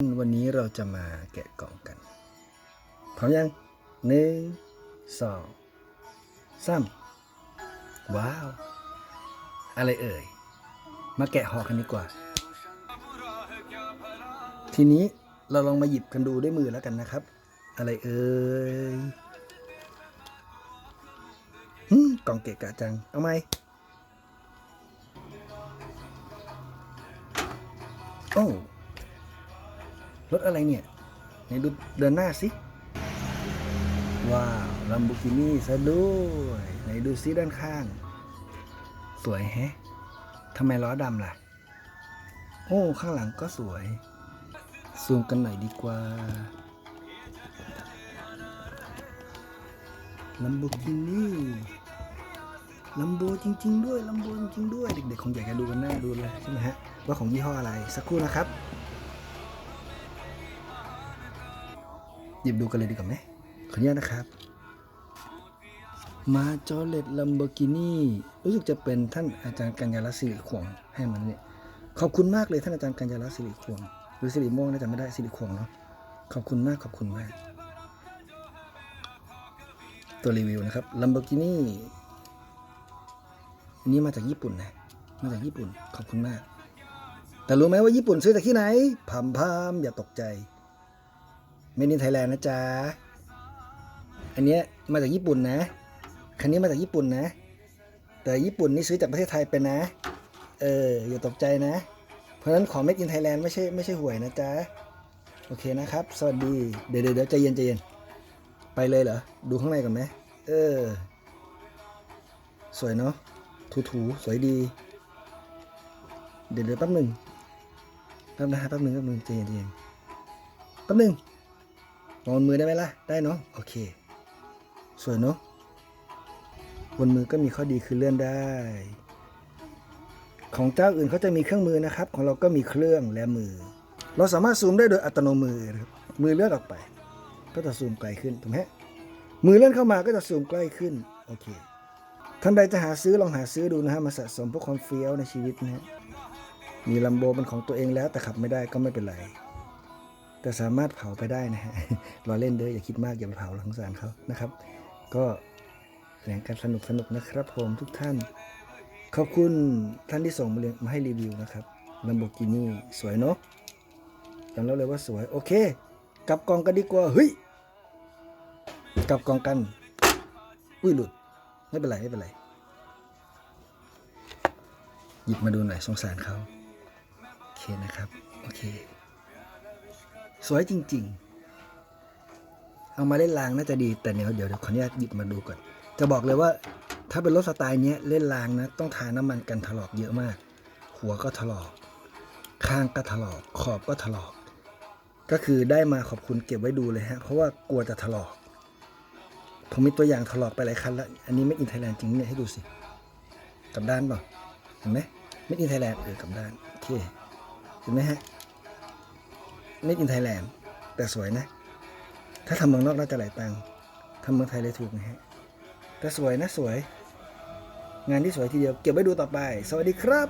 วันนี้เราจะมาแกะกล่องกัน พร้อมยังหนึ่งสองสามว้าว อะไรเอ่ย มาแกะห่อกันดีกว่า ทีนี้เราลองมาหยิบกันดูด้วยมือแล้วกันนะครับ อะไรเอ่ยหึกล่องเกะกะจัง เอาไหมโอ้ รถอะไรเนี่ยไหนดูเดินหน้าสิ ว้าวลัมโบกินี่ซะด้วยไหนดูซิด้านข้าง สวยแฮะทำไมล้อดำล่ะ โอ้ ข้างหลังก็สวย ซูมกันหน่อยดีกว่าลัมโบกินี่ลัมโบจริง ๆ ด้วยลัมโบจริงๆด้วย เด็กๆคงอยากจะดูกันหน้าดูเลยใช่ไหมฮะ ว่าของยี่ห้ออะไร สักครู่นะครับ หยิบดูกันเลยดีกว่าไหมขออนุญาตนะครับ มาจอเลตลัมโบกินีรู้สึกจะเป็นท่านอาจารย์กัญญาลัสิริขวงให้มันเนี่ยขอบคุณมากเลยท่านอาจารย์กัญญาลัสิริขวงหรือสิริม่วงน่าจะไม่ได้สิริขวงเนาะขอบคุณมากขอบคุณมาก ตัวรีวิวนะครับลัมโบกินีอันนี้มาจากญี่ปุ่นนะมาจากญี่ปุ่นขอบคุณมาก แต่รู้ไหมว่าญี่ปุ่นซื้อจากที่ไหนพามพามอย่าตกใจ เมนินไทยแลนด์นะจ๊ะ อันเนี้ยมาจากญี่ปุ่นนะ คันนี้มาจากญี่ปุ่นนะ แต่ญี่ปุ่นนี่ซื้อจากประเทศไทยเป็นนะ เอออย่าตกใจนะ เพราะฉะนั้นของ Made in Thailand ไม่ใช่ไม่ใช่หวยนะจ๊ะ โอเคนะครับ สวัสดี เดี๋ยวเดี๋ยวใจเย็นใจเย็น ไปเลยเหรอ ดูข้างในก่อนไหม เออ สวยเนาะ ถูถูๆสวยดี เดี๋ยวเดี๋ยวแป๊บหนึ่งแป๊บนะฮะแป๊บหนึ่งแป๊บหนึ่งใจเย็นใจเย็นแป๊บหนึ่ง มองบนมือได้ไหมล่ะ ได้เนาะ โอเค สวยเนาะ บนมือก็มีข้อดีคือเลื่อนได้ ของเจ้าอื่นเขาจะมีเครื่องมือนะครับ ของเราก็มีเครื่องและมือ เราสามารถซูมได้โดยอัตโนมือครับมือเลื่อนออกไป ก็จะซูมไกลขึ้น ถูกไหมมือเลื่อนเข้ามาก็จะซูมใกล้ขึ้น โอเค ท่านใดจะหาซื้อลองหาซื้อดูนะฮะ มาสะสมพวกความเฟี้ยวในชีวิตนะฮะ มีลัมโบเป็นของตัวเองแล้วแต่ขับไม่ได้ก็ไม่เป็นไร แต่สามารถเผาไปได้นะฮะรอเล่นเด้ออย่าคิดมากอย่าไปเผาสงสารเขานะครับ ก็แข่งกันสนุกสนุกนะครับผมทุกท่าน ขอบคุณท่านที่ส่งมาเรียนมาให้รีวิวนะครับลัมโบกินี่สวยเนาะยอมรับเลยว่าสวย โอเค กลับกองกันดีกว่าเฮ้ยกลับกองกัน อุ้ยหลุด ไม่เป็นไรไม่เป็นไรหยิบมาดูหน่อยสงสารเขาโอเคนะครับ โอเค สวยจริง ๆ เอามาเล่นรางน่าจะดีแต่เดี๋ยวเดี๋ยวเดี๋ยวขออนุญาตหยิบมาดูก่อน จะบอกเลยว่าถ้าเป็นรถสไตล์นี้เล่นรางนะ ต้องทาน้ำมันกันถลอกเยอะมาก หัวก็ถลอก ข้างก็ถลอก ขอบก็ถลอก ก็คือได้มาขอบคุณเก็บไว้ดูเลยฮะ เพราะว่ากลัวจะถลอก ผมมีตัวอย่างถลอกไปหลายคันแล้วอันนี้ไม่อินไทยแลนด์จริงเนี่ยให้ดูสิกับด้านเปล่าเห็นไหมไม่อินไทยแลนด์เออกับด้านโอเคเห็นไหมฮะ ไม่อินไทยแลนด์ แต่สวยนะ ถ้าทำเมืองนอกน่าจะหลายตังค์ทำเมืองไทยเลยถูกนะฮะแต่สวยนะสวย งานที่สวยทีเดียว เก็บไว้ดูต่อไป สวัสดีครับ